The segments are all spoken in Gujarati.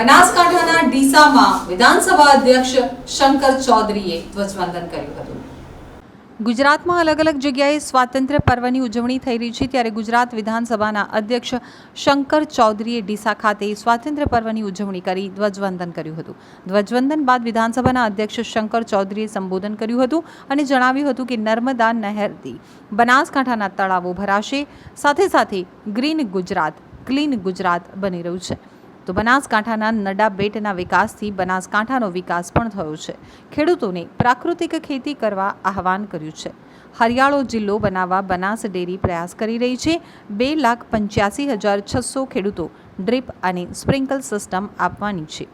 બનાસકાંઠાના ડીસામાં વિધાનસભા અધ્યક્ષ શંકર ચૌધરીએ ધ્વજવંદન કર્યું હતું. ગુજરાતમાં અલગ અલગ જગ્યાએ સ્વાતંત્ર્ય પર્વની ઉજવણી થઈ રહી છે ત્યારે ગુજરાત વિધાનસભાના અધ્યક્ષ શંકર ચૌધરીએ ડીસા ખાતે સ્વાતંત્ર્ય પર્વની ઉજવણી કરી ધ્વજવંદન કર્યું હતું. ધ્વજવંદન બાદ વિધાનસભાના અધ્યક્ષ શંકર ચૌધરીએ સંબોધન કર્યું હતું અને જણાવ્યું હતું કે નર્મદા નહેરથી બનાસકાંઠાના તળાવો ભરાશે. સાથે સાથે ગ્રીન ગુજરાત, ક્લીન ગુજરાત બની રહ્યું છે. તો બનાસકાંઠાના નડા બેટના વિકાસથી બનાસકાંઠાનો વિકાસ પણ થયો છે. ખેડૂતોને પ્રાકૃતિક ખેતી કરવા આહવાન કર્યું છે. હરિયાળો જિલ્લો બનાવવા બનાસ ડેરી પ્રયાસ કરી રહી છે. બે લાખ પંચ્યાસી હજાર છસો ખેડૂતો ડ્રીપ અને સ્પ્રિંકલ સિસ્ટમ આપવાની છે.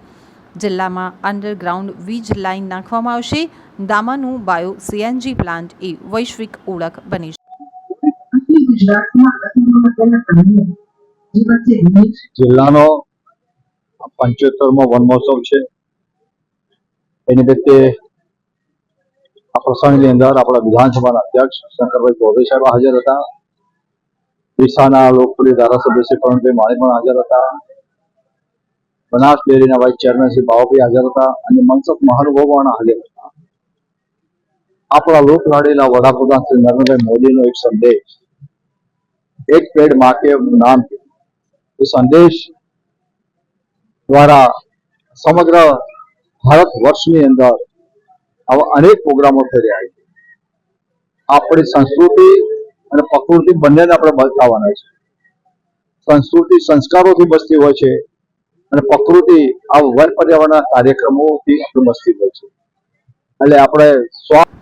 જિલ્લામાં અંડરગ્રાઉન્ડ વીજ લાઇન નાખવામાં આવશે. દામાનું બાયો સીએનજી પ્લાન્ટ એ વૈશ્વિક ઓળખ બની છે. આખી પંચોતેરમો વન મહોત્સવ છે. એ નિમિત્તે આ પ્રસંગની અંદર આપણા વિધાનસભાના અધ્યક્ષ શંકરભાઈ ચૌધરી સાહેબ હાજર હતા. ડીસાના લોકપ્રિય ધારાસભ્ય શ્રી પ્રવીણભાઈ માળી પણ હાજર હતા. બનાસ ડેરીના વાઇસ ચેરમેન શ્રી બાવાભાઈ હાજર હતા અને મનસુખ મહાનુભાવ પણ હાજર હતા. આપણા લોકલાડીલા વડાપ્રધાન શ્રી નરેન્દ્રભાઈ મોદીનો એક સંદેશ, એક પેડમાં નામ એ સંદેશ દ્વારા સમગ્ર ભારત વર્ષની અંદર આવા અનેક પ્રોગ્રામો થઈ રહ્યા છે. આપણી સંસ્કૃતિ અને પ્રકૃતિ બંનેને આપણે બચાવવાના છે. સંસ્કૃતિ સંસ્કારોથી બસતી હોય છે અને પ્રકૃતિ આ વન પર્યાવરણના કાર્યક્રમોથી આપણે બસતી હોય છે. એટલે આપણે સ્વ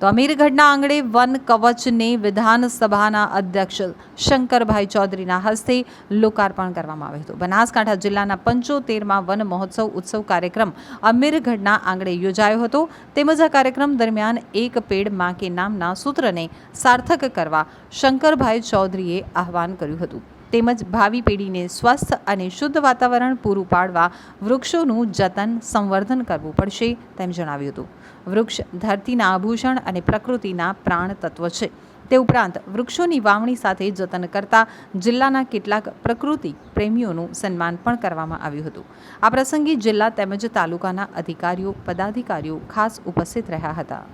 તો અમીરગઢના આંગણે વન કવચને વિધાનસભાના અધ્યક્ષ શંકરભાઈ ચૌધરીના હસ્તે લોકાર્પણ કરવામાં આવ્યું હતું. બનાસકાંઠા જિલ્લાના પંચોતેરમાં વન મહોત્સવ ઉત્સવ કાર્યક્રમ અમીરગઢના આંગણે યોજાયો હતો. તેમજ આ કાર્યક્રમ દરમિયાન એક પેડમાં કે નામના સૂત્રને સાર્થક કરવા શંકરભાઈ ચૌધરીએ આહવાન કર્યું હતું. તેમજ ભાવિ પેઢીને સ્વસ્થ અને શુદ્ધ વાતાવરણ પૂરું પાડવા વૃક્ષોનું જતન, સંવર્ધન કરવું પડશે તેમ જણાવ્યું હતું. વૃક્ષ ધરતીના આભૂષણ અને પ્રકૃતિના પ્રાણ તત્વ છે. તે ઉપરાંત વૃક્ષોની વાવણી સાથે જતન કરતા જિલ્લાના કેટલાક પ્રકૃતિ પ્રેમીઓનું સન્માન પણ કરવામાં આવ્યું હતું. આ પ્રસંગે જિલ્લા તેમજ તાલુકાના અધિકારીઓ, પદાધિકારીઓ ખાસ ઉપસ્થિત રહ્યા હતા.